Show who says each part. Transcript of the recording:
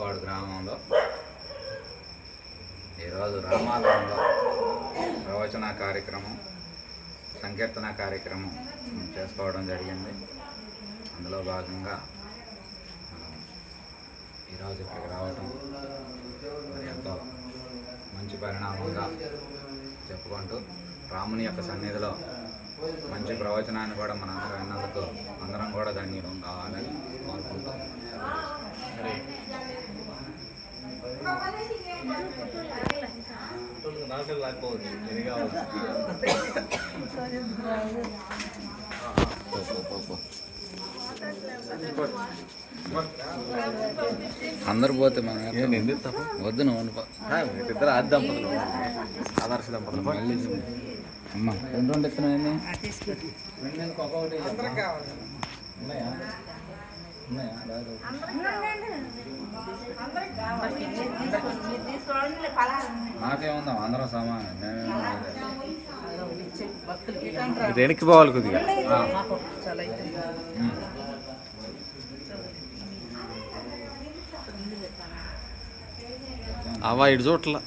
Speaker 1: పాడు గ్రామంలో ఈరోజు రామాలయంలో ప్రవచన కార్యక్రమం సంకీర్తన కార్యక్రమం చేసుకోవడం జరిగింది. అందులో భాగంగా ఈరోజు ఇక్కడికి రావడం మరి ఎంతో మంచి పరిణామంగా చెప్పుకుంటూ రాముని యొక్క సన్నిధిలో మంచి ప్రవచనాన్ని కూడా మనందరం విన్నందుకు అందరం కూడా ధన్యులం కావాలని కోరుకుంటాం
Speaker 2: నాకు లేకపోవచ్చు ఇది కావాలి
Speaker 1: అందరు పోతే మనం
Speaker 2: ఏంటి ఎందుకు తప్ప?
Speaker 1: వద్దు.
Speaker 2: ఇద్దరు ఆది దంపతులు. ఆదర్శ దంపతులు.
Speaker 1: మళ్ళీ అమ్మ రెండు రెండు ఇస్తున్నావు ఏంది? ఉన్నాయా? ఉన్నాయా? నాకేముందాం? అందరం సమానం.
Speaker 2: వెనక్కి పోవాలి కొద్దిగా. అవ్వ ఇటు చూడట్లా.